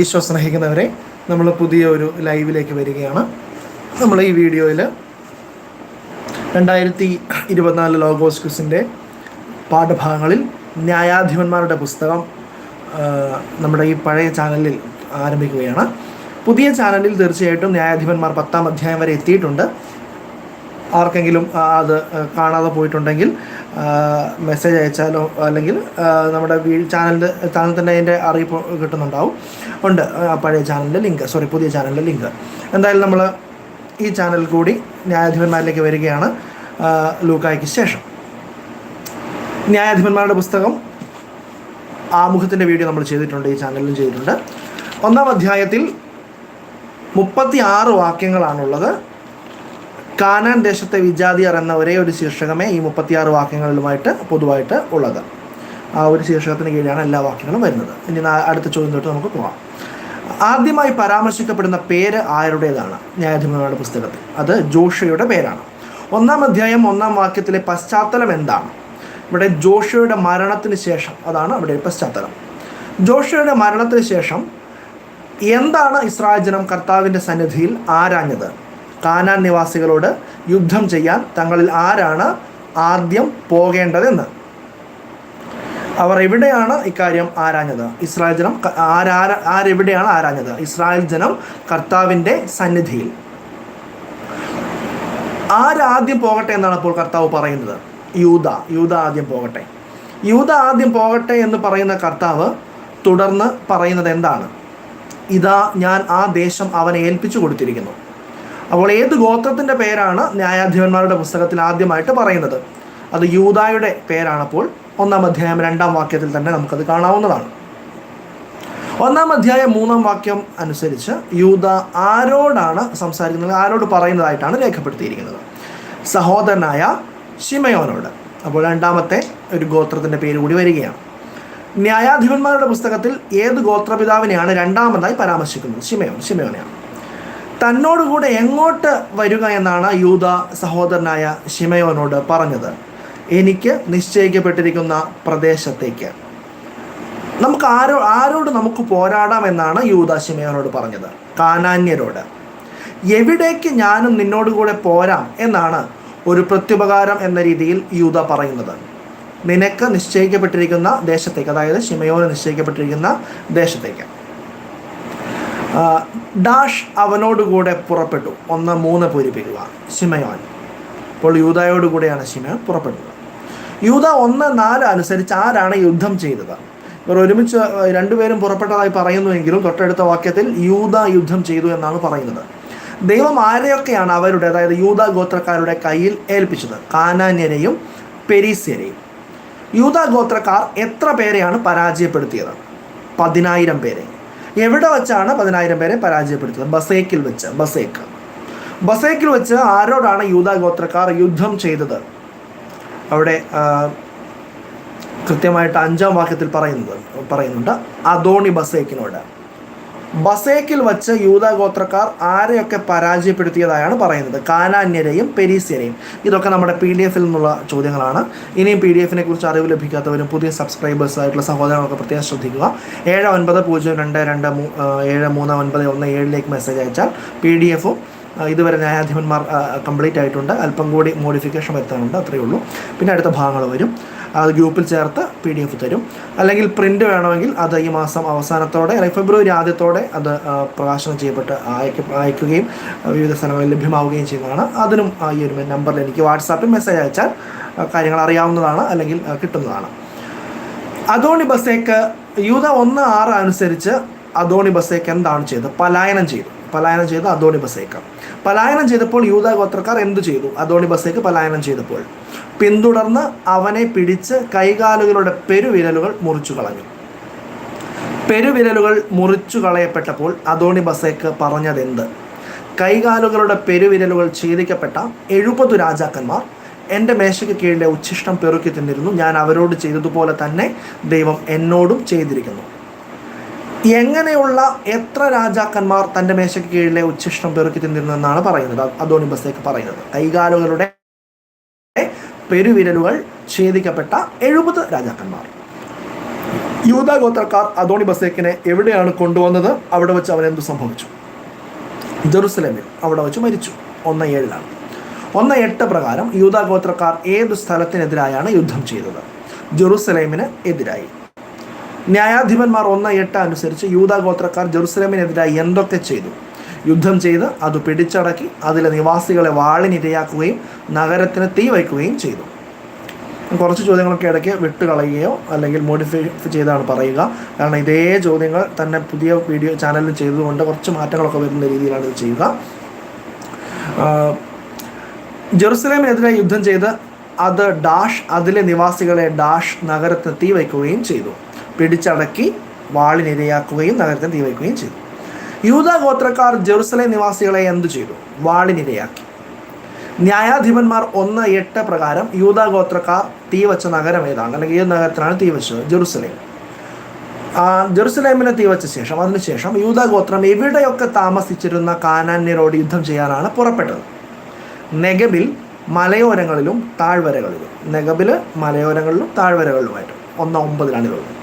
ഈശോ സ്നേഹിക്കുന്നവരെ നമ്മൾ പുതിയ ഒരു ലൈവിലേക്ക് വരികയാണ്. നമ്മൾ ഈ വീഡിയോയിൽ രണ്ടായിരത്തി ഇരുപത്തിനാല് ലോഗോസ് ക്വിസിന്റെ പാഠഭാഗങ്ങളിൽ ന്യായാധിപന്മാരുടെ പുസ്തകം നമ്മുടെ ഈ പഴയ ചാനലിൽ ആരംഭിക്കുകയാണ്. പുതിയ ചാനലിൽ തീർച്ചയായിട്ടും ന്യായാധിപന്മാർ പത്താം അധ്യായം വരെ എത്തിയിട്ടുണ്ട്. ആർക്കെങ്കിലും അത് കാണാതെ പോയിട്ടുണ്ടെങ്കിൽ മെസ്സേജ് അയച്ചാലോ അല്ലെങ്കിൽ നമ്മുടെ ചാനലിൽ ചാനൽ തന്നെ അതിന്റെ അറിയിപ്പ് കിട്ടുന്നുണ്ടാവും. ഉണ്ട് പഴയ ചാനലിന്റെ ലിങ്ക് സോറി പുതിയ ചാനലിന്റെ ലിങ്ക് എന്തായാലും നമ്മൾ ഈ ചാനൽ കൂടി ന്യായാധിപന്മാരിലേക്ക് വരികയാണ് ലൂക്കായ്ക്ക് ശേഷം. ന്യായാധിപന്മാരുടെ പുസ്തകം ആമുഖത്തിന്റെ വീഡിയോ നമ്മൾ ചെയ്തിട്ടുണ്ട് ഈ ചാനലിലും ചെയ്തിട്ടുണ്ട്. ഒന്നാം അധ്യായത്തിൽ മുപ്പത്തി ആറ് വാക്യങ്ങളാണുള്ളത്. കാനാൻ ദേശത്തെ വിജാതിയർ എന്ന ഒരേ ഒരു ശീർഷകമേ ഈ മുപ്പത്തിയാറ് വാക്യങ്ങളിലുമായിട്ട് പൊതുവായിട്ട് ഉള്ളത്. ആ ഒരു ശീർഷകത്തിന് കീഴിലാണ് എല്ലാ വാക്യങ്ങളും വരുന്നത്. ഇനി അടുത്ത ചോദ്യം തൊട്ട് നമുക്ക് പോകാം ആദ്യമായി പരാമർശിക്കപ്പെടുന്ന പേര് ആരുടേതാണ്? ന്യായാധിപന്മാരുടെ പുസ്തകത്തിൽ. അത് ജോഷയുടെ പേരാണ്. ഒന്നാം അധ്യായം ഒന്നാം വാക്യത്തിലെ പശ്ചാത്തലം എന്താണ്? ഇവിടെ ജോഷയുടെ മരണത്തിന് ശേഷം അതാണ് അവിടെ പശ്ചാത്തലം. ജോഷയുടെ മരണത്തിന് ശേഷം എന്താണ് ഇസ്രായേൽ ജനം കർത്താവിന്റെ സന്നിധിയിൽ ആരാഞ്ഞത്? കാനാൻ നിവാസികളോട് യുദ്ധം ചെയ്യാൻ തങ്ങളിൽ ആരാണ് ആദ്യം പോകേണ്ടതെന്ന്. അവർ എവിടെയാണ് ഇക്കാര്യം ആരാഞ്ഞത്? ഇസ്രായേൽ ജനം ആരാര ആരെവിടെയാണ് ആരാഞ്ഞത്? ഇസ്രായേൽ ജനം കർത്താവിന്റെ സന്നിധിയിൽ. ആരാദ്യം പോകട്ടെ എന്നാണ് അപ്പോൾ കർത്താവ് പറയുന്നത്. യൂത യൂത ആദ്യം പോകട്ടെ. യൂത ആദ്യം പോകട്ടെ എന്ന് പറയുന്ന കർത്താവ് തുടർന്ന് പറയുന്നത് എന്താണ്? ഇതാ ഞാൻ ആ ദേശം അവനെ ഏൽപ്പിച്ചു കൊടുത്തിരിക്കുന്നു. അപ്പോൾ ഏത് ഗോത്രത്തിന്റെ പേരാണ് ന്യായാധിപന്മാരുടെ പുസ്തകത്തിൽ ആദ്യമായിട്ട് പറയുന്നത്? അത് യൂതായുടെ പേരാണപ്പോൾ ഒന്നാം അധ്യായം രണ്ടാം വാക്യത്തിൽ തന്നെ നമുക്കത് കാണാവുന്നതാണ്. ഒന്നാം അധ്യായം മൂന്നാം വാക്യം അനുസരിച്ച് യൂത ആരോടാണ് സംസാരിക്കുന്നത്? ആരോട് പറയുന്നതായിട്ടാണ് രേഖപ്പെടുത്തിയിരിക്കുന്നത്. സഹോദരനായ ഷിമയോനോട് അപ്പോൾ രണ്ടാമത്തെ ഒരു ഗോത്രത്തിന്റെ പേര് കൂടി വരികയാണ്. ന്യായാധിപന്മാരുടെ പുസ്തകത്തിൽ ഏത് ഗോത്രപിതാവിനെയാണ് രണ്ടാമതായി പരാമർശിക്കുന്നത്? ഷിമയോൻ ഷിമയോനെയാണ് തന്നോടുകൂടെ എങ്ങോട്ട് വരിക എന്നാണ് യൂത സഹോദരനായ ഷിമയോനോട് പറഞ്ഞത്. എനിക്ക് നിശ്ചയിക്കപ്പെട്ടിരിക്കുന്ന പ്രദേശത്തേക്ക്. നമുക്ക് ആരോ ആരോട് നമുക്ക് പോരാടാം എന്നാണ് യൂത ഷിമയോനോട് പറഞ്ഞത്. കാനാന്യരോട്. എവിടേക്ക് ഞാനും നിന്നോടുകൂടെ പോരാം എന്നാണ് ഒരു പ്രത്യുപകാരം എന്ന രീതിയിൽ യൂത പറയുന്നത്. നിനക്ക് നിശ്ചയിക്കപ്പെട്ടിരിക്കുന്ന ദേശത്തേക്ക് അതായത് ഷിമയോന് നിശ്ചയിക്കപ്പെട്ടിരിക്കുന്ന ദേശത്തേക്ക്. ഡാഷ് അവനോടുകൂടെ പുറപ്പെട്ടു. ഒന്ന് മൂന്ന് പൂരിപ്പിക്കുക. സിമയോൻ അപ്പോൾ യൂതയോടുകൂടെയാണ് ഷിമയോൻ പുറപ്പെട്ടത്. യൂത ഒന്ന് നാല് അനുസരിച്ച് ആരാണ് യുദ്ധം ചെയ്തത്? ഇവർ ഒരുമിച്ച് രണ്ടുപേരും പുറപ്പെട്ടതായി പറയുന്നുവെങ്കിലും തൊട്ടടുത്ത വാക്യത്തിൽ യൂത യുദ്ധം ചെയ്തു എന്നാണ് പറയുന്നത്. ദൈവം ആരെയൊക്കെയാണ് അവരുടെ അതായത് യൂത ഗോത്രക്കാരുടെ കയ്യിൽ ഏൽപ്പിച്ചത്? കാനാന്യരെയും പെരീസ്യരെയും. യൂത ഗോത്രക്കാർ എത്ര പേരെയാണ് പരാജയപ്പെടുത്തിയത്? പതിനായിരം പേരെ. എവിടെ വെച്ചാണ് പതിനായിരം പേരെ പരാജയപ്പെടുത്തിയത് ബസേക്കിൽ വെച്ച് ബസേക്ക്. ബസേക്കിൽ വെച്ച് ആരോടാണ് യൂത ഗോത്രക്കാർ യുദ്ധം ചെയ്തത്? അവിടെ കൃത്യമായിട്ട് അഞ്ചാം വാക്യത്തിൽ പറയുന്നത് പറയുന്നുണ്ട്. അദോണി ബസേക്കിനോട്. ബസേക്കിൽ വച്ച് യൂത ഗോത്രക്കാർ ആരെയൊക്കെ പരാജയപ്പെടുത്തിയതായാണ് പറയുന്നത്? കാനാന്യരെയും പെരീസ്യരെയും. ഇതൊക്കെ നമ്മുടെ പി ഡി എഫിൽ നിന്നുള്ള ചോദ്യങ്ങളാണ്. ഇനിയും പി ഡി എഫിനെ കുറിച്ച് അറിവ് ലഭിക്കാത്തവരും പുതിയ സബ്സ്ക്രൈബേഴ്സ് ആയിട്ടുള്ള സഹോദരങ്ങളൊക്കെ പ്രത്യേകം ശ്രദ്ധിക്കുക. ഏഴ് ഒൻപത് പൂജ്യം രണ്ട് രണ്ട് ഏഴ് മൂന്ന് ഒൻപത് ഒന്ന് ഏഴിലേക്ക് മെസ്സേജ് അയച്ചാൽ പി ഡി എഫും ഇതുവരെ ന്യായാധിപന്മാർ കംപ്ലീറ്റ് ആയിട്ടുണ്ട്. അല്പം കൂടി മോഡിഫിക്കേഷൻ വരുത്താനുണ്ട് അത്രയേ ഉള്ളൂ. പിന്നെ അടുത്ത ഭാഗങ്ങൾ വരും. അത് ഗ്രൂപ്പിൽ ചേർത്ത് പി ഡി എഫ് തരും. അല്ലെങ്കിൽ പ്രിന്റ് വേണമെങ്കിൽ അത് ഈ മാസം അവസാനത്തോടെ അല്ലെങ്കിൽ ഫെബ്രുവരി ആദ്യത്തോടെ അത് പ്രകാശനം ചെയ്യപ്പെട്ട് അയക്ക അയക്കുകയും വിവിധ സ്ഥലങ്ങളിൽ ലഭ്യമാവുകയും ചെയ്യുന്നതാണ്. അതിനും ഈ ഒരു നമ്പറിൽ എനിക്ക് വാട്സാപ്പിൽ മെസ്സേജ് അയച്ചാൽ കാര്യങ്ങൾ അറിയാവുന്നതാണ് അല്ലെങ്കിൽ കിട്ടുന്നതാണ്. അതോണി ബസേക്ക് യൂത ഒന്ന് ആറ് അനുസരിച്ച് അതോണി ബസേക്ക് എന്താണ് ചെയ്തത്? പലായനം ചെയ്തു. പലായനം ചെയ്ത് അദോണി ബസേക്ക. പലായനം ചെയ്തപ്പോൾ യൂത ഗോത്രക്കാർ എന്തു ചെയ്തു? അദോണി ബസേക്ക് പലായനം ചെയ്തപ്പോൾ പിന്തുടർന്ന് അവനെ പിടിച്ച് കൈകാലുകളുടെ പെരുവിരലുകൾ മുറിച്ചു കളഞ്ഞു. പെരുവിരലുകൾ മുറിച്ചു കളയപ്പെട്ടപ്പോൾ അദോണി ബസേക്ക് പറഞ്ഞതെന്ത്? കൈകാലുകളുടെ പെരുവിരലുകൾ ഛേദിക്കപ്പെട്ട എഴുപത് രാജാക്കന്മാർ എന്റെ മേശയ്ക്ക് കീഴിലെ ഉച്ഛിഷ്ടം പെറുക്കി തിന്നിരുന്നു. ഞാൻ അവരോട് ചെയ്തതുപോലെ തന്നെ ദൈവം എന്നോടും ചെയ്തിരിക്കുന്നു. എങ്ങനെയുള്ള എത്ര രാജാക്കന്മാർ തന്റെ മേശയ്ക്ക് കീഴിലെ ഉച്ഛിഷ്ടം പെറുക്കി തിന്നിരുന്നു എന്നാണ് പറയുന്നത്. അതോണി ബസേക്ക് പറയുന്നത്. കൈകാലുകളുടെ പെരുവിരലുകൾ ഛേദിക്കപ്പെട്ട എഴുപത് രാജാക്കന്മാർ. യൂത ഗോത്രക്കാർ അദോണി ബസേക്കിനെ എവിടെയാണ് കൊണ്ടുവന്നത്? അവിടെ വെച്ച് അവൻ എന്തു സംഭവിച്ചു? ജെറുസലേമിൽ അവിടെ വെച്ച് മരിച്ചു. ഒന്ന് ഏഴിലാണ്. ഒന്ന് എട്ട് പ്രകാരം യൂത ഗോത്രക്കാർ ഏത് സ്ഥലത്തിനെതിരായാണ് യുദ്ധം ചെയ്തത്? ജെറുസലേമിന് എതിരായി. ന്യായാധിപന്മാർ ഒന്ന് എട്ട് അനുസരിച്ച് യൂതാഗോത്രക്കാർ ജെറുസലേമിനെതിരായി എന്തൊക്കെ ചെയ്തു? യുദ്ധം ചെയ്ത് അത് പിടിച്ചടക്കി അതിലെ നിവാസികളെ വാളിനിരയാക്കുകയും നഗരത്തിന് തീ വയ്ക്കുകയും ചെയ്തു. കുറച്ച് ചോദ്യങ്ങളൊക്കെ ഇടയ്ക്ക് വിട്ടുകളയുകയോ അല്ലെങ്കിൽ മോഡിഫൈ ചെയ്താണ് പറയുക. കാരണം ഇതേ ചോദ്യങ്ങൾ തന്നെ പുതിയ വീഡിയോ ചാനലിൽ ചെയ്തതുകൊണ്ട് കുറച്ച് മാറ്റങ്ങളൊക്കെ വരുന്ന രീതിയിലാണ് ഇത് ചെയ്യുക. ജെറുസലേമിനെതിരെ യുദ്ധം ചെയ്ത് അത് ഡാഷ് അതിലെ നിവാസികളെ ഡാഷ് നഗരത്തിന് തീ വയ്ക്കുകയും ചെയ്തു. പിടിച്ചടക്കി വാളിനിരയാക്കുകയും നഗരത്തിന് തീവയ്ക്കുകയും ചെയ്തു. യൂത ഗോത്രക്കാർ ജെറുസലേം നിവാസികളെ എന്തു ചെയ്തു? വാളിനിരയാക്കി ന്യായാധിപന്മാർ ഒന്ന് എട്ട് പ്രകാരം യൂത ഗോത്രക്കാർ തീവച്ച നഗരം ഏതാണ്? അല്ലെങ്കിൽ ഏത് നഗരത്തിനാണ് തീ വെച്ചത് ജെറുസലേം ജെറുസലേമിനെ തീ വെച്ച ശേഷം അതിനുശേഷം യൂത ഗോത്രം എവിടെയൊക്കെ താമസിച്ചിരുന്ന കാനാന്യരോട് യുദ്ധം ചെയ്യാനാണ് പുറപ്പെട്ടത്? നെഗബിൽ മലയോരങ്ങളിലും താഴ്വരകളിലും. നെഗബിൽ മലയോരങ്ങളിലും താഴ്വരകളിലുമായിട്ട്. ഒന്ന് ഒമ്പതിലാണ് ഇതുള്ളത്.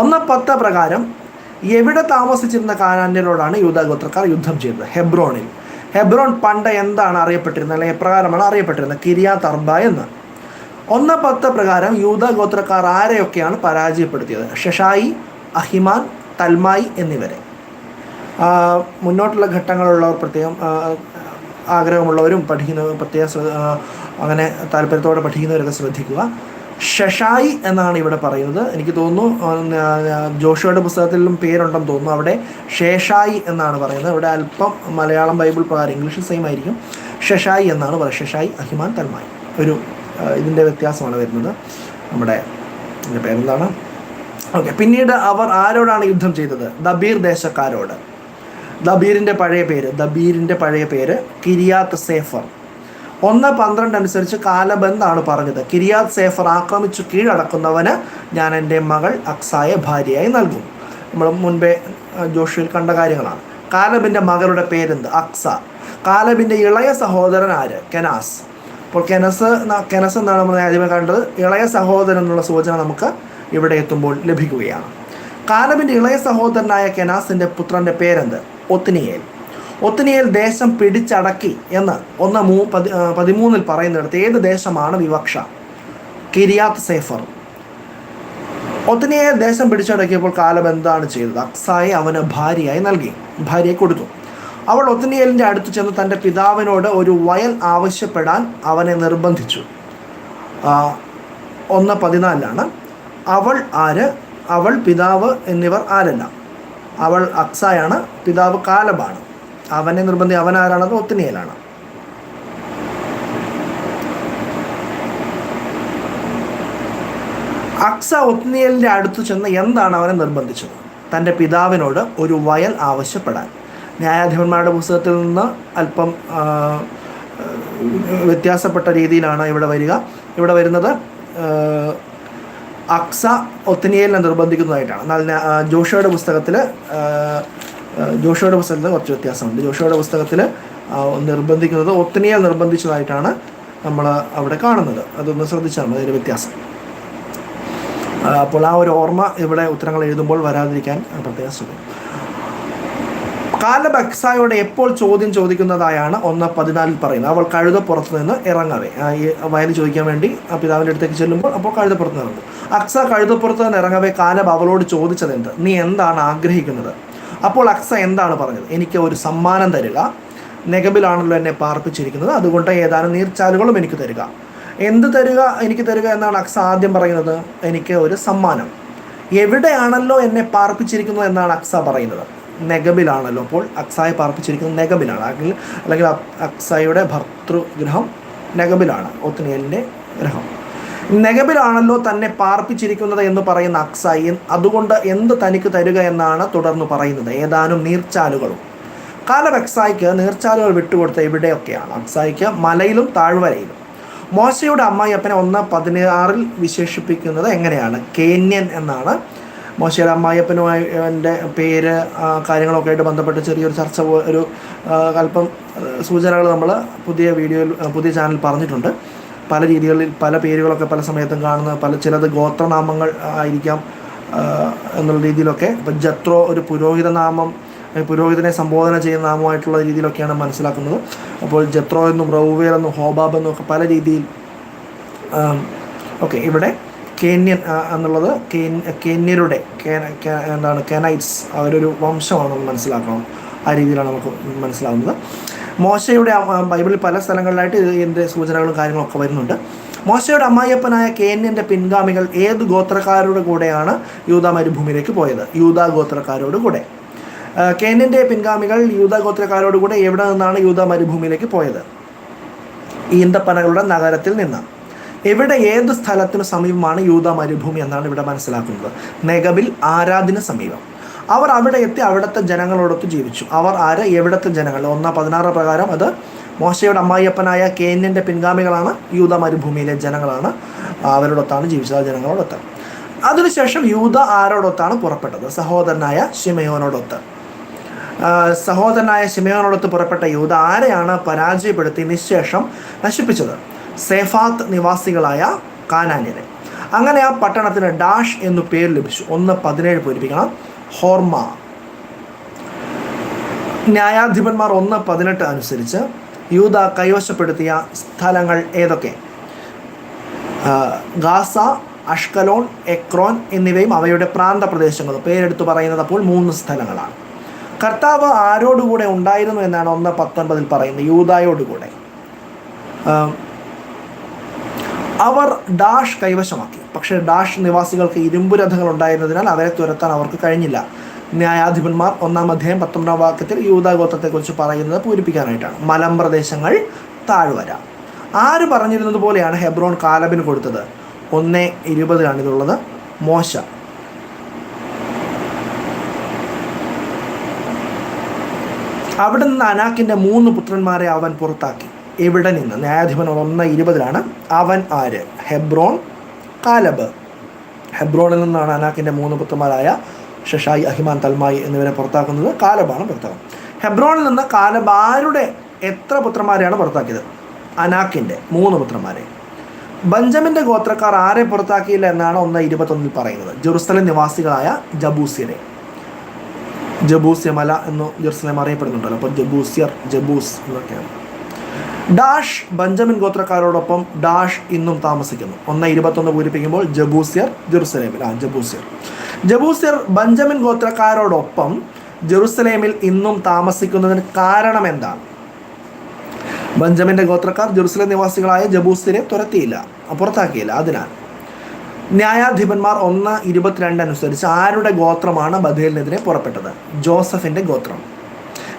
ഒന്ന് പത്ത് പ്രകാരം എവിടെ താമസിച്ചിരുന്ന കാനാന്യരോടാണ് യൂതാഗോത്രക്കാർ യുദ്ധം ചെയ്തത്? ഹെബ്രോണിൽ. ഹെബ്രോൺ പണ്ട് എന്താണ് അറിയപ്പെട്ടിരുന്നത്? അല്ലെങ്കിൽ എപ്രകാരമാണ് അറിയപ്പെട്ടിരുന്നത്? കിരിയാ തർബ എന്ന്. ഒന്ന് പത്ത് പ്രകാരം യൂതാഗോത്രക്കാർ ആരെയൊക്കെയാണ് പരാജയപ്പെടുത്തിയത്? ഷഷായി അഹിമാൻ തൽമായി എന്നിവരെ. മുന്നോട്ടുള്ള ഘട്ടങ്ങളുള്ളവർ പ്രത്യേകം ആഗ്രഹമുള്ളവരും പഠിക്കുന്നവരും പ്രത്യേക അങ്ങനെ താല്പര്യത്തോടെ പഠിക്കുന്നവരൊക്കെ ശ്രദ്ധിക്കുക. ഷഷായി എന്നാണ് ഇവിടെ പറയുന്നത്. എനിക്ക് തോന്നുന്നു ജോഷുവയുടെ പുസ്തകത്തിലും പേരുണ്ടെന്ന് തോന്നുന്നു. അവിടെ ഷേഷായി എന്നാണ് പറയുന്നത്. ഇവിടെ അല്പം മലയാളം ബൈബിൾ പ്രകാരം ഇംഗ്ലീഷ് സെയിം ആയിരിക്കും. ഷഷായി എന്നാണ് പറയുന്നത്. Sheshai Ahiman Talmai. ഒരു ഇതിന്റെ വ്യത്യാസമാണ് വരുന്നത്. നമ്മുടെ ഇതിന്റെ പേരെന്താണ്? ഓക്കെ പിന്നീട് അവർ ആരോടാണ് യുദ്ധം ചെയ്തത്? ദബീർ ദേശക്കാരോട്. ദബീറിന്റെ പഴയ പേര് ദബീറിന്റെ പഴയ പേര് കിരിയാത്ത് സേഫർ. ഒന്ന് പന്ത്രണ്ട് അനുസരിച്ച് കാലബന്ധാണ് പറഞ്ഞത്. കിരിയാത്ത് സേഫർ ആക്രമിച്ചു കീഴടക്കുന്നവന് ഞാൻ എന്റെ മകൾ അക്സായെ ഭാര്യയായി നൽകും. നമ്മൾ മുൻപേ ജോഷിയിൽ കണ്ട കാര്യങ്ങളാണ്. കാലബിന്റെ മകളുടെ പേരെന്ത്? അക്സ. കാലബിന്റെ ഇളയ സഹോദരൻ ആര്? കെനാസ്. അപ്പോൾ കെനസ് കെനസ് എന്നാണ് നമ്മൾ ആദ്യമേ കണ്ടത്. ഇളയ സഹോദരൻ എന്നുള്ള സൂചന നമുക്ക് ഇവിടെ എത്തുമ്പോൾ ലഭിക്കുകയാണ്. കാലബിന്റെ ഇളയ സഹോദരനായ കെനാസിന്റെ പുത്രന്റെ പേരെന്ത്? ഒത്തിനിയേൽ ഒത്തിനിയേൽ ദേശം പിടിച്ചടക്കി എന്ന് ഒന്ന് മൂ പതി പതിമൂന്നിൽ പറയുന്നിടത്ത് ഏത് ദേശമാണ് വിവക്ഷ? കിരിയാത്ത് സേഫർ. ഒത്തിനിയേൽ ദേശം പിടിച്ചടക്കിയപ്പോൾ കാലം എന്താണ് ചെയ്തത്? അക്സായെ അവന് ഭാര്യയായി നൽകി. ഭാര്യയെ കൊടുത്തു. അവൾ ഒത്തിനിയലിന്റെ അടുത്ത് ചെന്ന് തന്റെ പിതാവിനോട് ഒരു വയൽ ആവശ്യപ്പെടാൻ അവനെ നിർബന്ധിച്ചു. ഒന്ന് പതിനാലിലാണ്. അവൾ ആര്? അവൾ പിതാവ് എന്നിവർ ആരല്ല. അവൾ അക്സായാണ്. പിതാവ് കാലബാണ് അവനെ നിർബന്ധി അവൻ ആരാണത് ഒത്തിനിയലാണ് അക്സ ഒത്നിയലിന്റെ അടുത്ത് ചെന്ന് എന്താണ് അവനെ നിർബന്ധിച്ചത്? തന്റെ പിതാവിനോട് ഒരു വയൽ ആവശ്യപ്പെടാൻ. ന്യായാധിപന്മാരുടെ പുസ്തകത്തിൽ നിന്ന് അല്പം വ്യത്യാസപ്പെട്ട രീതിയിലാണ് ഇവിടെ വരിക. ഇവിടെ വരുന്നത് അക്സ ഒത്തിനിയലിനെ നിർബന്ധിക്കുന്നതായിട്ടാണ്. എന്നാൽ ജോഷയുടെ പുസ്തകത്തിൽ ജോഷയുടെ പുസ്തകത്തിൽ കുറച്ച് വ്യത്യാസമുണ്ട്. ജോഷയുടെ പുസ്തകത്തിൽ നിർബന്ധിക്കുന്നത് ഒത്തിനിയെ നിർബന്ധിച്ചതായിട്ടാണ് നമ്മൾ അവിടെ കാണുന്നത്. അതൊന്ന് ശ്രദ്ധിച്ചാൽ മതി അതിന്റെ വ്യത്യാസം. അപ്പോൾ ആ ഒരു ഓർമ്മ ഇവിടെ ഉത്തരങ്ങൾ എഴുതുമ്പോൾ വരാതിരിക്കാൻ പ്രത്യേകം ശ്രദ്ധിക്കും കാലബക്സായോട് എപ്പോൾ ചോദ്യം ചോദിക്കുന്നതായാണ് ഒന്ന് പതിനാലിൽ പറയുന്നത്. അവൾ കഴുതപ്പുറത്ത് നിന്ന് ഇറങ്ങവേ. ഈ വയൽ ചോദിക്കാൻ വേണ്ടി ആ പിതാവിന്റെ അടുത്തേക്ക് ചെല്ലുമ്പോൾ അപ്പോൾ കഴുതപ്പുറത്ത് നിന്ന് ഇറങ്ങും. അക്സ കഴുതപ്പുറത്ത് നിന്ന് ഇറങ്ങവേ കാലബ് അവളോട് ചോദിച്ചത് എന്ത് നീ എന്താണ് ആഗ്രഹിക്കുന്നത്? അപ്പോൾ അക്സ എന്താണ് പറഞ്ഞത്? എനിക്ക് ഒരു സമ്മാനം തരിക. നെഗബിലാണല്ലോ എന്നെ പാർപ്പിച്ചിരിക്കുന്നത്. അതുകൊണ്ട് ഏതാനും നീർച്ചാലുകളും എനിക്ക് തരിക. എന്ത് തരിക എനിക്ക് തരിക എന്നാണ് അക്സ ആദ്യം പറയുന്നത്? എനിക്ക് ഒരു സമ്മാനം. എവിടെയാണല്ലോ എന്നെ പാർപ്പിച്ചിരിക്കുന്നത് എന്നാണ് അക്സ പറയുന്നത്. നെഗബിലാണല്ലോ അപ്പോൾ അക്സായെ പാർപ്പിച്ചിരിക്കുന്നത് നെഗബിലാണ് അല്ലെങ്കിൽ അല്ലെങ്കിൽ അക്സയുടെ ഭർതൃഗ്രഹം നെഗബിലാണ് ഒത്തിനിയലിന്റെ ഗ്രഹം നെഗബിലാണല്ലോ തന്നെ പാർപ്പിച്ചിരിക്കുന്നത് എന്ന് പറയുന്ന അക്സായി അതുകൊണ്ട് എന്ത് തനിക്ക് തരിക എന്നാണ് തുടർന്ന് പറയുന്നത്. ഏതാനും നീർച്ചാലുകളും. കാലം അക്സായിക്ക് നീർച്ചാലുകൾ വിട്ടുകൊടുത്ത എവിടെയൊക്കെയാണ് അക്സായിക്ക് മലയിലും താഴ്വരയിലും. മോശയുടെ അമ്മായിയപ്പനെ ഒന്ന് പതിനാറിൽ വിശേഷിപ്പിക്കുന്നത് എങ്ങനെയാണ്? കേന്യൻ എന്നാണ്. മോശയുടെ അമ്മായിയപ്പനുമായി എന്റെ പേര് കാര്യങ്ങളൊക്കെ ആയിട്ട് ബന്ധപ്പെട്ട് ചെറിയൊരു ചർച്ച ഒരു അല്പം സൂചനകൾ നമ്മൾ പുതിയ വീഡിയോയിൽ പുതിയ ചാനൽ പറഞ്ഞിട്ടുണ്ട്. പല രീതികളിൽ പല പേരുകളൊക്കെ പല സമയത്തും കാണുന്നത് പല ചിലത് ഗോത്രനാമങ്ങൾ ആയിരിക്കാം എന്നുള്ള രീതിയിലൊക്കെ. ഇപ്പം ജത്രോ ഒരു പുരോഹിത നാമം പുരോഹിതനെ സംബോധന ചെയ്യുന്ന നാമമായിട്ടുള്ള രീതിയിലൊക്കെയാണ് മനസ്സിലാക്കുന്നത്. അപ്പോൾ ജത്രോ എന്നും റൗവേൽ എന്നും ഹോബാബ് എന്നും ഒക്കെ പല രീതിയിൽ ഓക്കെ ഇവിടെ കേന്യൻ എന്നുള്ളത് കേന്യരുടെ എന്താണ് കെനൈറ്റ്സ് അവരൊരു വംശമാണ് നമ്മൾ മനസ്സിലാക്കണം. ആ രീതിയിലാണ് നമുക്ക് മനസ്സിലാവുന്നത്. മോശയുടെ ബൈബിളിൽ പല സ്ഥലങ്ങളിലായിട്ട് ഇതിന്റെ സൂചനകളും കാര്യങ്ങളൊക്കെ വരുന്നുണ്ട്. മോശയുടെ അമ്മായിയപ്പനായ കേന്യന്റെ പിൻഗാമികൾ ഏത് ഗോത്രക്കാരുടെ കൂടെയാണ് യൂത മരുഭൂമിയിലേക്ക് പോയത്? യൂത ഗോത്രക്കാരോട് കൂടെ. കേന്യന്റെ പിൻഗാമികൾ യൂത ഗോത്രക്കാരോട് കൂടെ എവിടെ നിന്നാണ് യൂത മരുഭൂമിയിലേക്ക് പോയത്? ഈന്തപ്പനകളുടെ നഗരത്തിൽ നിന്ന്. ഇവിടെ ഏത് സ്ഥലത്തിനു സമീപമാണ് യൂത മരുഭൂമി എന്നാണ് ഇവിടെ മനസ്സിലാക്കുന്നത്. നെഗബിൽ ആരാധന സമീപം. അവർ അവിടെ എത്തി അവിടുത്തെ ജനങ്ങളോടൊത്ത് ജീവിച്ചു. അവർ ആര്? എവിടുത്തെ ജനങ്ങൾ? ഒന്നാം പതിനാറ് പ്രകാരം അത് മോശയുടെ അമ്മായിയപ്പനായ കേന്യന്റെ പിൻഗാമികളാണ്. യൂത മരുഭൂമിയിലെ ജനങ്ങളാണ്. അവരോടൊത്താണ് ജീവിച്ചത്. ആ ജനങ്ങളോടൊത്ത്. അതിനുശേഷം യൂത ആരോടൊത്താണ് പുറപ്പെട്ടത്? സഹോദരനായ ഷിമയോനോടൊത്ത് സഹോദരനായ ഷിമയോനോടൊത്ത് പുറപ്പെട്ട യൂത ആരെയാണ് പരാജയപ്പെടുത്തി നിശേഷം നശിപ്പിച്ചത്? സേഫാത്ത് നിവാസികളായ കാനാന്യരെ. അങ്ങനെ ആ പട്ടണത്തിന് ഡാഷ് എന്നു പേര് ലഭിച്ചു. ഒന്ന് പതിനേഴ് പൂരിപ്പിക്കണം. ഹോർമ. ന്യായാധിപന്മാർ ഒന്ന് പതിനെട്ട് അനുസരിച്ച് യൂത കൈവശപ്പെടുത്തിയ സ്ഥലങ്ങൾ ഏതൊക്കെ? ഗാസ അഷ്കലോൺ എക്രോൻ എന്നിവയും അവയുടെ പ്രാന്തപ്രദേശങ്ങളും പേരെടുത്തു പറയുന്നത് അപ്പോൾ മൂന്ന് സ്ഥലങ്ങളാണ്. കർത്താവ് ആരോടുകൂടെ ഉണ്ടായിരുന്നു എന്നാണ് ഒന്ന് പത്തൊൻപതിൽ പറയുന്നത്. യൂതായോടുകൂടെ. അവർ ഡാഷ് കൈവശമാക്കി. പക്ഷേ ഡാഷ് നിവാസികൾക്ക് ഇരുമ്പു രഥങ്ങൾ ഉണ്ടായിരുന്നതിനാൽ അവരെ തുരത്താൻ അവർക്ക് കഴിഞ്ഞില്ല. ന്യായാധിപന്മാർ ഒന്നാം അധ്യായം പത്തൊമ്പതാം വാക്യത്തിൽ യൂതാഗോത്രത്തെക്കുറിച്ച് പറയുന്നത് പൂരിപ്പിക്കാനായിട്ടാണ്. മലമ്പ്രദേശങ്ങൾ താഴ്വര. ആര് പറഞ്ഞിരുന്നത് പോലെയാണ് ഹെബ്രോൺ കാലബിന് കൊടുത്തത്? ഒന്ന് ഇരുപതിലാണ് ഇതുള്ളത്. മോശ. അവിടെ നിന്ന് അനാക്കിന്റെ മൂന്ന് പുത്രന്മാരെ അവൻ പുറത്താക്കി. എവിടെ നിന്ന്? ന്യായാധിപൻ ഒന്ന് ഇരുപതിലാണ്. അവൻ ആര്? ഹെബ്രോൺ കാലബ് ഹെബ്രോണിൽ നിന്നാണ് അനാക്കിന്റെ മൂന്ന് പുത്രന്മാരായ ഷഷായി അഹിമാൻ തൽമായി എന്നിവരെ പുറത്താക്കുന്നത് കാലബാണ് പുറത്താക്കുന്നത് ഹെബ്രോണിൽ നിന്ന് കാലബാരുടെ എത്ര പുത്രന്മാരെയാണ് പുറത്താക്കിയത്? അനാക്കിന്റെ മൂന്ന് പുത്രന്മാരെ. ബഞ്ചമിന്റെ ഗോത്രക്കാർ ആരെ പുറത്താക്കിയില്ല എന്നാണ് ഒന്ന് ഇരുപത്തൊന്നിൽ പറയുന്നത്. ജെറുസലേം നിവാസികളായ ജബൂസിയരെ. ജബൂസ്യമല എന്ന് ജെറുസലേം അറിയപ്പെടുന്നുണ്ടല്ലോ. അപ്പോൾ ജബൂസിയർ ജബൂസ് എന്നൊക്കെയാണ്. ഡാഷ് ബഞ്ചമിൻ ഗോത്രക്കാരോടൊപ്പം ഡാഷ് ഇന്നും താമസിക്കുന്നു. ഒന്ന് ഇരുപത്തൊന്ന് പൂരിപ്പിക്കുമ്പോൾ ജബൂസിയർ ജെറുസലേമിൽ. ആ ജബൂസിയർ. ജബൂസിയർ ബഞ്ചമിൻ ഗോത്രക്കാരോടൊപ്പം ജെറുസലേമിൽ ഇന്നും താമസിക്കുന്നതിന് കാരണം എന്താണ്? ബഞ്ചമിന്റെ ഗോത്രക്കാർ ജെറുസലേം നിവാസികളായ ജബൂസിനെ തുരത്തിയില്ല പുറത്താക്കിയില്ല അതിനാൽ ന്യായാധിപന്മാർ ഒന്ന് ഇരുപത്തിരണ്ട് അനുസരിച്ച് ആരുടെ ഗോത്രമാണ് ബഥേലിനെതിരെ പുറപ്പെട്ടത്? ജോസഫിന്റെ ഗോത്രം.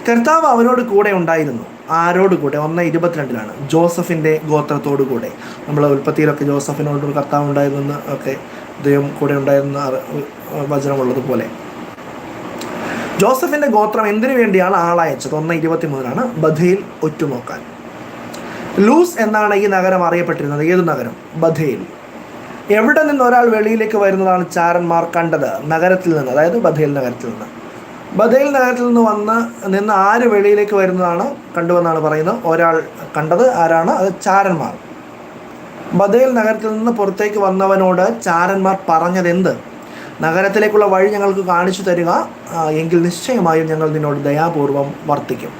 കർത്താവ് അവരോട് കൂടെ ഉണ്ടായിരുന്നു. ആരോട് കൂടെ? ഒന്ന് ഇരുപത്തിരണ്ടിലാണ്. ജോസഫിന്റെ ഗോത്രത്തോടു കൂടെ. നമ്മൾ ഉൽപ്പത്തിയിലൊക്കെ ജോസഫിനോട് കർത്താവ് ഉണ്ടായിരുന്നു ഒക്കെ ദൈവം കൂടെ ഉണ്ടായിരുന്ന വചനമുള്ളതുപോലെ. ജോസഫിന്റെ ഗോത്രം എന്തിനു വേണ്ടിയാണ് ആളയച്ചത്? ഒന്ന് ഇരുപത്തി മൂന്നിലാണ് ബധയിൽ ഒറ്റുനോക്കാൻ. ലൂസ് എന്നാണ് ഈ നഗരം അറിയപ്പെട്ടിരുന്നത്. ഏത് നഗരം? ബധയിൽ എവിടെ നിന്ന് ഒരാൾ വെളിയിലേക്ക് വരുന്നതാണ് ചാരന്മാർ കണ്ടത്? നഗരത്തിൽ നിന്ന്. അതായത് ബധയിൽ നഗരത്തിൽ നിന്ന്. ബഥേൽ നഗരത്തിൽ നിന്ന് വന്ന് നിന്ന് ആര് വെളിയിലേക്ക് വരുന്നതാണ് കണ്ടുവെന്നാണ് പറയുന്നത്. ഒരാൾ കണ്ടത് ആരാണ്? അത് ചാരന്മാർ. ബദേൽ നഗരത്തിൽ നിന്ന് പുറത്തേക്ക് വന്നവനോട് ചാരന്മാർ പറഞ്ഞത് എന്ത് നഗരത്തിലേക്കുള്ള വഴി ഞങ്ങൾക്ക് കാണിച്ചു തരിക എങ്കിൽ നിശ്ചയമായും ഞങ്ങൾ നിന്നോട് ദയാപൂർവം വർത്തിക്കും.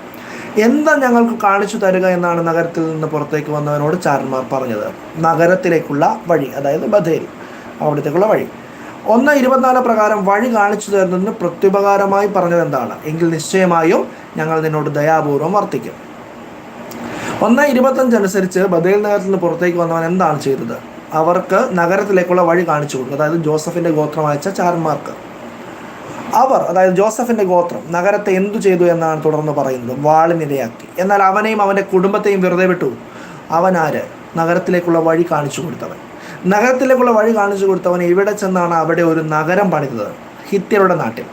എന്താ ഞങ്ങൾക്ക് കാണിച്ചു തരിക എന്നാണ് നഗരത്തിൽ നിന്ന് പുറത്തേക്ക് വന്നവനോട് ചാരന്മാർ പറഞ്ഞത്. നഗരത്തിലേക്കുള്ള വഴി അതായത് ബഥേൽ അവിടത്തേക്കുള്ള വഴി. ഒന്ന് ഇരുപത്തിനാല് പ്രകാരം വഴി കാണിച്ചു തരുന്നതിന് പ്രത്യുപകാരമായി പറഞ്ഞത് എന്താണ്? എങ്കിൽ നിശ്ചയമായും ഞങ്ങൾ നിന്നോട് ദയാപൂർവം വർത്തിക്കും. ഒന്ന് ഇരുപത്തഞ്ച് അനുസരിച്ച് ബദേൽ നഗരത്തിൽ നിന്ന് പുറത്തേക്ക് വന്നവൻ എന്താണ് ചെയ്തത്? അവർക്ക് നഗരത്തിലേക്കുള്ള വഴി കാണിച്ചു കൊടുത്തു അതായത് ജോസഫിന്റെ ഗോത്രം അയച്ച ചാരന്മാർക്ക്. അവർ അതായത് ജോസഫിന്റെ ഗോത്രം നഗരത്തെ എന്തു ചെയ്തു എന്നാണ് തുടർന്ന് പറയുന്നത്. വാളിനിരയാക്കി. എന്നാൽ അവനെയും അവന്റെ കുടുംബത്തെയും വെറുതെ വിട്ടു. അവനാര്? നഗരത്തിലേക്കുള്ള വഴി കാണിച്ചു കൊടുത്തവൻ. നഗരത്തിലേക്കുള്ള വഴി കാണിച്ചു കൊടുത്തവൻ ഇവിടെ ചെന്നാണ് അവിടെ ഒരു നഗരം പണിതത്? ഹിത്യരുടെ നാട്ടിൽ.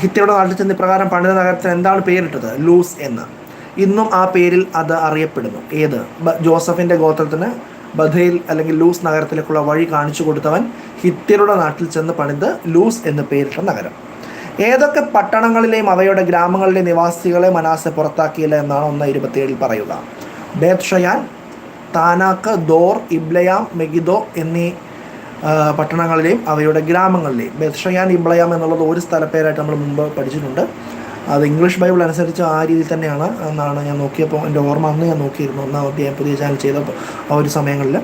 ഹിത്യരുടെ നാട്ടിൽ ചെന്ന് ഇപ്രകാരം പണിത നഗരത്തിന് എന്താണ് പേരിട്ടത്? ലൂസ് എന്ന്. ഇന്നും ആ പേരിൽ അത് അറിയപ്പെടുന്നു. ഏത്? ജോസഫിന്റെ ഗോത്രത്തിന് ബഥയിൽ അല്ലെങ്കിൽ ലൂസ് നഗരത്തിലേക്കുള്ള വഴി കാണിച്ചു കൊടുത്തവൻ ഹിത്യരുടെ നാട്ടിൽ ചെന്ന് പണിത് ലൂസ് എന്ന് പേരിട്ട നഗരം. ഏതൊക്കെ പട്ടണങ്ങളിലെയും അവയുടെ ഗ്രാമങ്ങളിലെയും നിവാസികളെ മനാസെ പുറത്താക്കിയില്ല എന്നാണ് ഒന്ന് ഇരുപത്തിയേഴിൽ പറയുക. ബേത് ഷയാൻ താനാക്ക് ദോർ ഇബ്ലയാം മെഗിദോ എന്നീ പട്ടണങ്ങളിലെയും അവയുടെ ഗ്രാമങ്ങളിലെയും ബെത്ഷയാൻ ഇബ്ലയാം എന്നുള്ളത് ഒരു സ്ഥലപ്പേരായിട്ട് നമ്മൾ മുമ്പ് പഠിച്ചിട്ടുണ്ട്. അത് ഇംഗ്ലീഷ് ബൈബിൾ അനുസരിച്ച് ആ രീതിയിൽ തന്നെയാണ് എന്നാണ് ഞാൻ നോക്കിയപ്പോൾ എന്റെ ഓർമ്മ. അന്ന് ഞാൻ നോക്കിയിരുന്നു ഒന്നാം അധ്യായം പുതിയ ചാനൽ ചെയ്തപ്പോൾ ആ ഒരു സമയങ്ങളിൽ.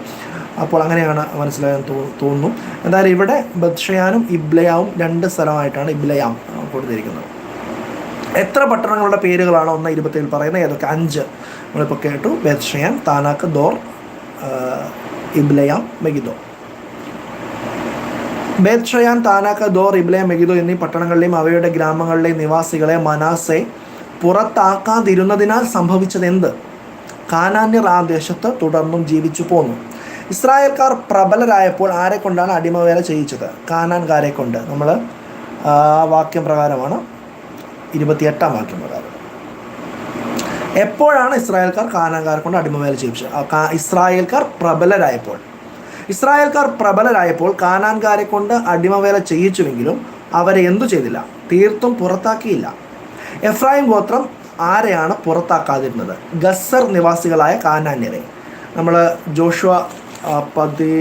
അപ്പോൾ അങ്ങനെയാണ് മനസ്സിലാകാൻ തോന്നുന്നു. എന്തായാലും ഇവിടെ ബദ്ഷയാനും ഇബ്ലയാവും രണ്ട് സ്ഥലമായിട്ടാണ് ഇബ്ലയാം കൊടുത്തിരിക്കുന്നത്. എത്ര പട്ടണങ്ങളുടെ പേരുകളാണ് ഒന്ന് ഇരുപത്തേഴിൽ പറയുന്നത്? ഏതൊക്കെ? അഞ്ച്. നമ്മളിപ്പോൾ കേട്ടു ബെത്ഷയാൻ താനാക്ക് ദോർ ഇബ്ലയാം മെഗിദോ. ബേത്ഷയാൻ താനാക്ക ദോർ ഇബ്ലയം മെഗിദോ എന്നീ പട്ടണങ്ങളിലെയും അവയുടെ ഗ്രാമങ്ങളിലെയും നിവാസികളെ മനാസെ പുറത്താക്കാതിരുന്നതിനാൽ സംഭവിച്ചത് എന്ത് കാനാന്യർ ആ ദേശത്ത് തുടർന്നും ജീവിച്ചു പോന്നു. ഇസ്രായേൽക്കാർ പ്രബലരായപ്പോൾ ആരെ കൊണ്ടാണ് അടിമവേല ചെയ്യിച്ചത്? കാനാൻകാരെ കൊണ്ട് നമ്മൾ വാക്യം പ്രകാരമാണ് ഇരുപത്തിയെട്ടാം വാക്യം പ്രകാരം. എപ്പോഴാണ് ഇസ്രായേൽക്കാർ കാനാൻകാരെ കൊണ്ട് അടിമവേല ചെയ്യിച്ചത് ഇസ്രായേൽക്കാർ പ്രബലരായപ്പോൾ. ഇസ്രായേൽക്കാർ പ്രബലരായപ്പോൾ കാനാൻകാരെ കൊണ്ട് അടിമവേല ചെയ്യിച്ചുവെങ്കിലും അവരെ എന്തു ചെയ്തില്ല? തീർത്തും പുറത്താക്കിയില്ല. എഫ്രായിം ഗോത്രം ആരെയാണ് പുറത്താക്കാതിരുന്നത്? ഗസ്സർ നിവാസികളായ കാനാന്യരെ. നമ്മൾ ജോഷുവ പതി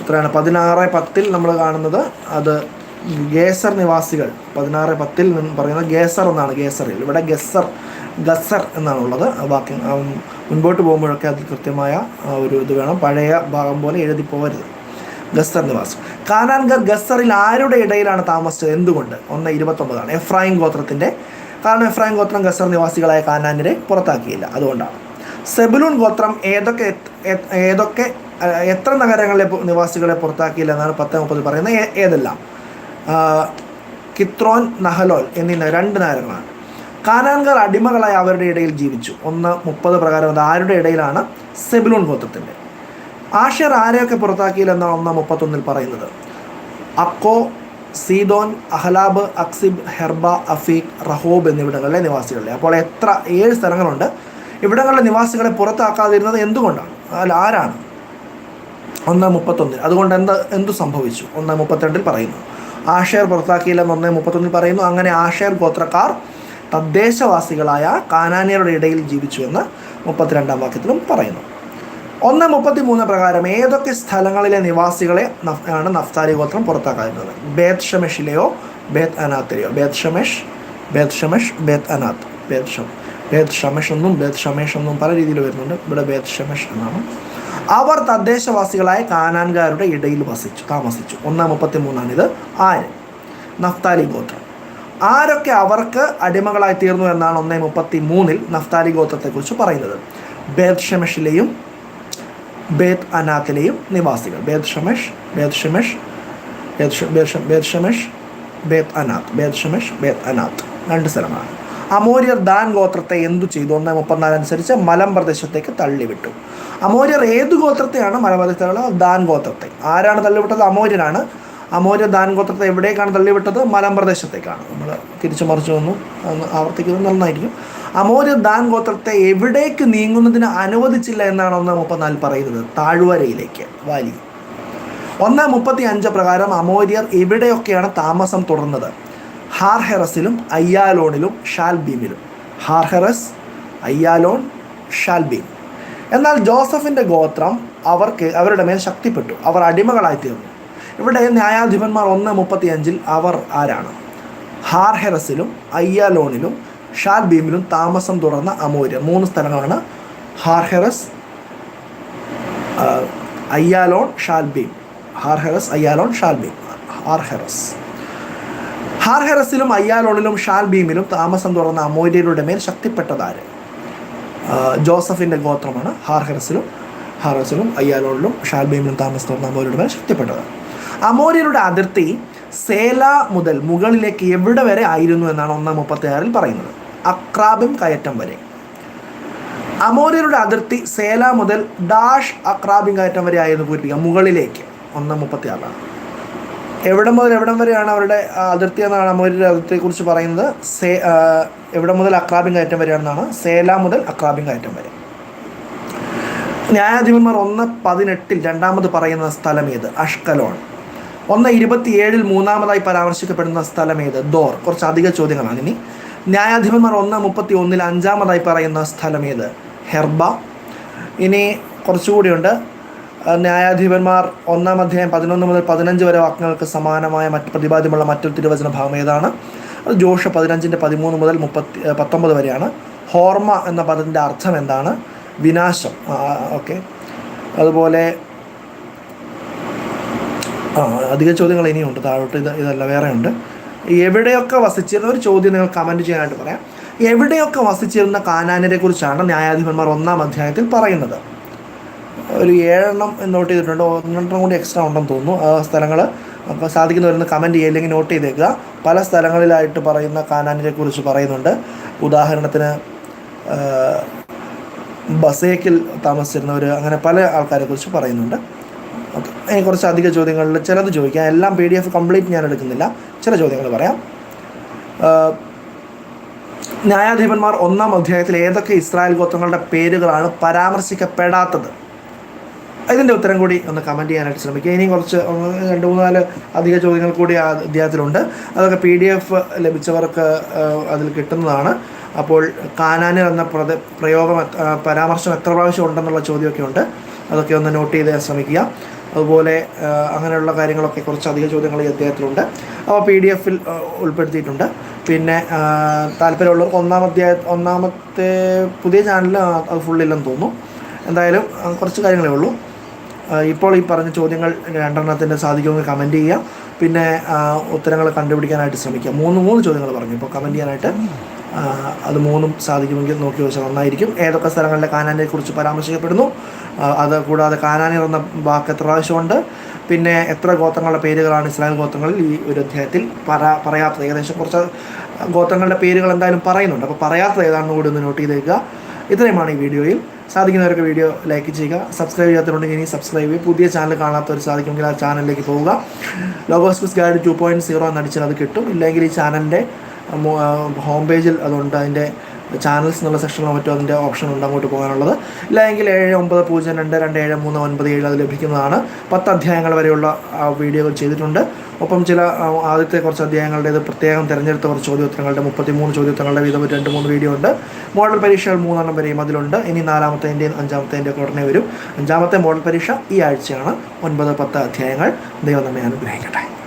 എത്രയാണ്? പതിനാറ് പത്തിൽ നമ്മൾ കാണുന്നത് അത് ഗേസർ നിവാസികൾ. പതിനാറ് പത്തിൽ നിന്ന് പറയുന്നത് ഗേസർ എന്നാണ് ഗേസറിൽ. ഇവിടെ ഗസ്സർ ഗസർ എന്നാണുള്ളത്. ബാക്കി മുൻപോട്ട് പോകുമ്പോഴൊക്കെ അതിൽ കൃത്യമായ ഒരു ഇത് വേണം. പഴയ ഭാഗം പോലെ എഴുതി പോകരുത്. ഗസ്സർ നിവാസം. കാനാൻഗർ ഗസ്സറിൽ ആരുടെ ഇടയിലാണ് താമസിച്ചത്? എന്തുകൊണ്ട്? ഒന്ന് ഇരുപത്തൊമ്പതാണ്. എഫ്രായിം ഗോത്രത്തിന്റെ കാരണം എഫ്രായിം ഗോത്രം ഗസർ നിവാസികളായ കാനാനിനെ പുറത്താക്കിയില്ല. അതുകൊണ്ടാണ്. സെബുലൂൺ ഗോത്രം ഏതൊക്കെ ഏതൊക്കെ എത്ര നഗരങ്ങളിലെ നിവാസികളെ പുറത്താക്കിയില്ല എന്നാണ് പത്ത് മുപ്പത് പറയുന്നത്. ഏതെല്ലാം? കിത്രോൻ നഹലോൽ എന്നീ രണ്ട് നഗരങ്ങളാണ്. കാനാൻകാർ അടിമകളായി അവരുടെ ഇടയിൽ ജീവിച്ചു. ഒന്ന് മുപ്പത് പ്രകാരം അത് ആരുടെ ഇടയിലാണ്? സെബിലൂൺ ഗോത്രത്തിന്റെ ആഷർ ആരെയൊക്കെ പുറത്താക്കിയില്ലെന്നാണ് ഒന്ന് മുപ്പത്തൊന്നിൽ പറയുന്നത്? അക്കോ സീദോൻ അഹ്ലാബ് അക്സിബ് ഹെർബ അഫീഖ് റഹോബ് എന്നിവിടങ്ങളിലെ നിവാസികളെ. അപ്പോൾ എത്ര ഏഴ് സ്ഥലങ്ങളുണ്ട്. ഇവിടങ്ങളിലെ നിവാസികളെ പുറത്താക്കാതിരുന്നത് എന്തുകൊണ്ടാണ്? അല്ല ആരാണ്? ഒന്ന് മുപ്പത്തൊന്നിൽ. അതുകൊണ്ട് എന്ത് എന്തു സംഭവിച്ചു? ഒന്ന് മുപ്പത്തിരണ്ടിൽ പറയുന്നു. ആഷേർ പുറത്താക്കിയില്ലെന്ന് ഒന്ന് മുപ്പത്തൊന്നിൽ പറയുന്നു. അങ്ങനെ ആഷേർ ഗോത്രക്കാർ തദ്ദേശവാസികളായ കാനാനിയരുടെ ഇടയിൽ ജീവിച്ചു എന്ന് മുപ്പത്തിരണ്ടാം വാക്യത്തിലും പറയുന്നു. ഒന്ന് മുപ്പത്തി മൂന്ന് പ്രകാരം ഏതൊക്കെ സ്ഥലങ്ങളിലെ നിവാസികളെ ആണ് നഫ്താലി ഗോത്രം പുറത്താക്കാതിരുന്നത് ബേത് ഷമെഷിലെയോ ബേത് അനാത്തിലെയോ ബേത് ഷമെഷ് ബേത് ഷമെഷ് ബേത് അനാത്ത് ബേത് ഷം ബേത് ഷമെഷ് എന്നും ബേത് ഷമേഷ് എന്നും പല രീതിയിൽ വരുന്നുണ്ട്. ഇവിടെ ബേത് ഷമെഷ് എന്നാണ്. അവർ തദ്ദേശവാസികളായ കാനാൻകാരുടെ ഇടയിൽ വസിച്ചു താമസിച്ചു. ഒന്നാം മുപ്പത്തി മൂന്നാണിത് ആര്? നഫ്താലി ഗോത്രം. ആരൊക്കെ അവർക്ക് അടിമകളായി തീർന്നു എന്നാണ് ഒന്നേ മുപ്പത്തി മൂന്നിൽ നഫ്താലി ഗോത്രത്തെക്കുറിച്ച് പറയുന്നത്. ബേദ് ഷെമഷിലെയും ബേദ് അനാത്തിലെയും നിവാസികൾ. Beth Shemesh Beth Shemesh Beth Beth Shemesh Beth Anath. Beth ഷെമഷ് Bed Anath. രണ്ട് സ്ഥലമാണ്. അമോര്യർ ദാൻ ഗോത്രത്തെ എന്തു ചെയ്തു? ഒന്ന് മുപ്പത്തിനാല് അനുസരിച്ച് മലം പ്രദേശത്തേക്ക് തള്ളിവിട്ടു. അമോര്യർ ഏത് ഗോത്രത്തെയാണ് മലപ്രദേശത്തുള്ള ദാൻ ഗോത്രത്തെ. ആരാണ് തള്ളിവിട്ടത്? അമോര്യനാണ് അമോര്യ ദാൻ ഗോത്രത്തെ എവിടേക്കാണ് തള്ളിവിട്ടത്? മലം പ്രദേശത്തേക്കാണ്. നമ്മൾ തിരിച്ചു മറിച്ചു വന്നു ആവർത്തിക്കുന്നത് നന്നായിരിക്കും. അമോര ദാൻ ഗോത്രത്തെ എവിടേക്ക് നീങ്ങുന്നതിന് അനുവദിച്ചില്ല എന്നാണ് ഒന്ന് മുപ്പത്തിനാല് പറയുന്നത്. താഴ്വരയിലേക്ക്. വാലി. ഒന്ന് മുപ്പത്തി അഞ്ച് പ്രകാരം അമോര്യർ എവിടെയൊക്കെയാണ് താമസം തുടർന്നത്? ഹാർഹെറസിലും അയ്യാലോണിലും ഷാൽബീമിലും. ഹാർഹെറസ് അയ്യാലോൺ ഷാൽബീം. എന്നാൽ ജോസഫിന്റെ ഗോത്രം അവർക്ക് അവരുടെ മേൽ ശക്തിപ്പെട്ടു. അവർ അടിമകളായി തീർന്നു. ഇവിടെ ന്യായാധിപന്മാർ ഒന്ന് മുപ്പത്തി അഞ്ചിൽ അവർ ആരാണ്? ഹാർഹെറസിലും അയ്യാലോണിലും ഷാൽബീമിലും താമസം തുടർന്ന അമൂര്യ മൂന്ന് സ്ഥലങ്ങളാണ്. ഹാർഹെറസ് അയ്യാലോൺ ഷാൽബീം. ഹാർഹെറസ് അയ്യാലോൺ ഷാൽബീം. ഹാർഹെറസ്. ഹാർഹെറസിലും അയ്യാലോണിലും ഷാൽബീമിലും താമസം തുറന്ന അമൂര്യരുടെ മേൽ ശക്തിപ്പെട്ടതാര്? ജോസഫിന്റെ ഗോത്രമാണ് ഹാർഹെറസിലും ഹാർഹസിലും അയ്യാലോണിലും ഷാൽബീമിലും താമസം തുറന്ന അമൂര്യരുടെ മേൽ ശക്തിപ്പെട്ടത്. അമോര്യരുടെ അതിർത്തി സേല മുതൽ മുകളിലേക്ക് എവിടെ വരെ ആയിരുന്നു എന്നാണ് ഒന്നാം മുപ്പത്തി ആറിൽ പറയുന്നത്. അക്രാബിം കയറ്റം വരെ. അമോര്യരുടെ അതിർത്തി സേല മുതൽ ഡാഷ് അക്രാബിം കയറ്റം വരെ ആയിരുന്നു പൂരിപ്പിക്കുക. മുകളിലേക്ക്. ഒന്നാം മുപ്പത്തി ആറിലാണ് എവിടെ മുതൽ എവിടം വരെയാണ് അവരുടെ അതിർത്തി എന്നാണ് അമോര്യരുടെ അതിർത്തിയെക്കുറിച്ച് പറയുന്നത്. സേ എവിടെ മുതൽ അക്രാബിം കയറ്റം വരെയാണെന്നാണ്. സേല മുതൽ അക്രാബിം കയറ്റം വരെ. ന്യായാധിപന്മാർ ഒന്ന് പതിനെട്ടിൽ രണ്ടാമത് പറയുന്ന സ്ഥലം ഏത്? അഷ്കലോൺ. ഒന്ന് ഇരുപത്തിയേഴിൽ മൂന്നാമതായി പരാമർശിക്കപ്പെടുന്ന സ്ഥലം ഏത്? ദോർ. കുറച്ച് അധിക ചോദ്യങ്ങളാണ്. ഇനി ന്യായാധിപന്മാർ ഒന്ന് മുപ്പത്തി ഒന്നിൽ അഞ്ചാമതായി പറയുന്ന സ്ഥലം ഏത്? ഹെർബ. ഇനി കുറച്ചുകൂടിയുണ്ട് ന്യായാധിപന്മാർ ഒന്നാം അധ്യായം പതിനൊന്ന് മുതൽ പതിനഞ്ച് വരെ വാക്യങ്ങൾക്ക് സമാനമായ മറ്റ് പ്രതിപാദ്യമുള്ള മറ്റൊരു തിരുവചന ഭാഗം ഏതാണ്? അത് ജോഷ പതിനഞ്ചിന്റെ പതിമൂന്ന് മുതൽ മുപ്പത്തി പത്തൊമ്പത് വരെയാണ്. ഹോർമ എന്ന പദത്തിന്റെ അർത്ഥം എന്താണ്? വിനാശം. ഓക്കെ. അതുപോലെ ആ അധിക ചോദ്യങ്ങൾ ഇനിയുണ്ട്. താഴോട്ട് ഇത് ഇതല്ല വേറെ ഉണ്ട് എവിടെയൊക്കെ വസിച്ചിരുന്ന ഒരു ചോദ്യം നിങ്ങൾ കമന്റ് ചെയ്യാനായിട്ട് പറയാം. എവിടെയൊക്കെ വസിച്ചിരുന്ന കാനാനിനെ കുറിച്ചാണ് ന്യായാധിപന്മാർ ഒന്നാം അധ്യായത്തിൽ പറയുന്നത്. ഒരു ഏഴെണ്ണം നോട്ട് ചെയ്തിട്ടുണ്ട്. ഒന്നെണ്ണം കൂടി എക്സ്ട്രാ ഉണ്ടെന്ന് തോന്നുന്നു. ആ സ്ഥലങ്ങൾ അപ്പോൾ സാധിക്കുന്നവരൊന്ന് കമന്റ് ചെയ്യുക അല്ലെങ്കിൽ നോട്ട് ചെയ്തേക്കുക. പല സ്ഥലങ്ങളിലായിട്ട് പറയുന്ന കാനാനിനെ കുറിച്ച് പറയുന്നുണ്ട്. ഉദാഹരണത്തിന് ബസേക്കിൽ താമസിച്ചിരുന്നവർ അങ്ങനെ പല ആൾക്കാരെ കുറിച്ച് പറയുന്നുണ്ട്. ഓക്കെ. ഇനി കുറച്ച് അധിക ചോദ്യങ്ങളിൽ ചിലത് ചോദിക്കാം. എല്ലാം പി ഡി എഫ് കംപ്ലീറ്റ് ഞാൻ എടുക്കുന്നില്ല. ചില ചോദ്യങ്ങൾ പറയാം. ന്യായാധിപന്മാർ ഒന്നാം അധ്യായത്തിൽ ഏതൊക്കെ ഇസ്രായേൽ ഗോത്രങ്ങളുടെ പേരുകളാണ് പരാമർശിക്കപ്പെടാത്തത്? ഇതിന്റെ ഉത്തരം കൂടി ഒന്ന് കമന്റ് ചെയ്യാനായിട്ട് ശ്രമിക്കുക. ഇനിയും കുറച്ച് രണ്ട് മൂന്ന് നാല് അധിക ചോദ്യങ്ങൾ കൂടി ആ അധ്യായത്തിലുണ്ട്. അതൊക്കെ പി ഡി എഫ് ലഭിച്ചവർക്ക് അതിൽ കിട്ടുന്നതാണ്. അപ്പോൾ കാനാന് എന്ന പ്രദ പ്രയോഗം പരാമർശം എത്ര പ്രാവശ്യം ഉണ്ടെന്നുള്ള ചോദ്യമൊക്കെ ഉണ്ട്. അതൊക്കെ ഒന്ന് നോട്ട് ചെയ്ത് ശ്രമിക്കുക. അതുപോലെ അങ്ങനെയുള്ള കാര്യങ്ങളൊക്കെ കുറച്ച് അധിക ചോദ്യങ്ങൾ ഈ അധ്യായത്തിലുണ്ട്. അപ്പോൾ പി ഡി എഫിൽ ഉൾപ്പെടുത്തിയിട്ടുണ്ട്. പിന്നെ താല്പര്യമുള്ളവർക്ക് ഒന്നാം അധ്യായ ഒന്നാമത്തെ പുതിയ ചാനലിൽ അത് ഫുള്ളില്ലെന്ന് തോന്നുന്നു. എന്തായാലും കുറച്ച് കാര്യങ്ങളേ ഉള്ളൂ. ഇപ്പോൾ ഈ പറഞ്ഞ ചോദ്യങ്ങൾ രണ്ടെണ്ണത്തിന്റെ സാധിക്കുമെങ്കിൽ കമന്റ് ചെയ്യുക. പിന്നെ ഉത്തരങ്ങൾ കണ്ടുപിടിക്കാനായിട്ട് ശ്രമിക്കുക. മൂന്ന് മൂന്ന് ചോദ്യങ്ങൾ പറഞ്ഞു. ഇപ്പോൾ കമന്റ് ചെയ്യാനായിട്ട് അത് മൂന്നും സാധിക്കുമെങ്കിൽ നോക്കി വെച്ചാൽ നന്നായിരിക്കും. ഏതൊക്കെ സ്ഥലങ്ങളിലെ കാനാനെ കുറിച്ച് പരാമർശിക്കപ്പെടുന്നു അത് കൂടാതെ കാനാനി എന്ന വാക്ക് എത്ര പ്രാവശ്യമുണ്ട്? പിന്നെ എത്ര ഗോത്രങ്ങളുടെ പേരുകളാണ് ഇസ്രായേൽ ഗോത്രങ്ങളിൽ ഈ ഒരു അധ്യായത്തിൽ പറ പറയാത്തത്? ഏകദേശം കുറച്ച് ഗോത്രങ്ങളുടെ പേരുകൾ എന്തായാലും പറയുന്നുണ്ട്. അപ്പോൾ പറയാത്തത് ഏതാണെന്ന് കൂടി ഒന്ന് നോട്ട് ചെയ്തേക്കുക ഇത്രയുമാണ് ഈ വീഡിയോയിൽ. സാധിക്കുന്നവർക്ക് വീഡിയോ ലൈക്ക് ചെയ്യുക. സബ്സ്ക്രൈബ് ചെയ്യാത്തതുണ്ടെങ്കിൽ ഇനി സബ്സ്ക്രൈബ് ചെയ്യുക. പുതിയ ചാനൽ കാണാത്തവർ സാധിക്കുമെങ്കിൽ ആ ചാനലിലേക്ക് പോവുക. ലോഗോസ്പിസ് ഗൈഡ് ടു പോയിന്റ് സീറോ എന്നടിച്ചാൽ അത് കിട്ടും. ഇല്ലെങ്കിൽ ഈ ചാനലിന്റെ ഹോം പേജിൽ അതുണ്ട്. അതിന്റെ ചാനൽസ് എന്നുള്ള സെക്ഷനിലോ മറ്റോ അതിന്റെ ഓപ്ഷൻ ഉണ്ട് അങ്ങോട്ട് പോകാനുള്ളത്. ഇല്ലെങ്കിൽ ഏഴ് ഒമ്പത് പൂജ്യം രണ്ട് രണ്ട് ഏഴ് മൂന്ന് ഒൻപത് ഏഴ് അത് ലഭിക്കുന്നതാണ്. പത്ത് അധ്യായങ്ങൾ വരെയുള്ള വീഡിയോകൾ ചെയ്തിട്ടുണ്ട്. ഒപ്പം ചില ആദ്യത്തെ കുറച്ച് അധ്യായങ്ങളുടേത് പ്രത്യേകം തിരഞ്ഞെടുത്ത കുറച്ച് ചോദ്യോത്തരങ്ങളുടെ മുപ്പത്തിമൂന്ന് ചോദ്യോത്തരങ്ങളുടെ വീതം രണ്ട് മൂന്ന് വീഡിയോ ഉണ്ട്. മോഡൽ പരീക്ഷകൾ മൂന്നെണ്ണം വരെയും അതിലുണ്ട്. ഇനി നാലാമത്തേന്റെയും അഞ്ചാമത്തേന്റെയും ഉടനെ വരും. അഞ്ചാമത്തെ മോഡൽ പരീക്ഷ ഈ ആഴ്ചയാണ്. ഒൻപത് പത്ത് അധ്യായങ്ങൾ. ദൈവം നമ്മെ അനുഗ്രഹിക്കട്ടെ.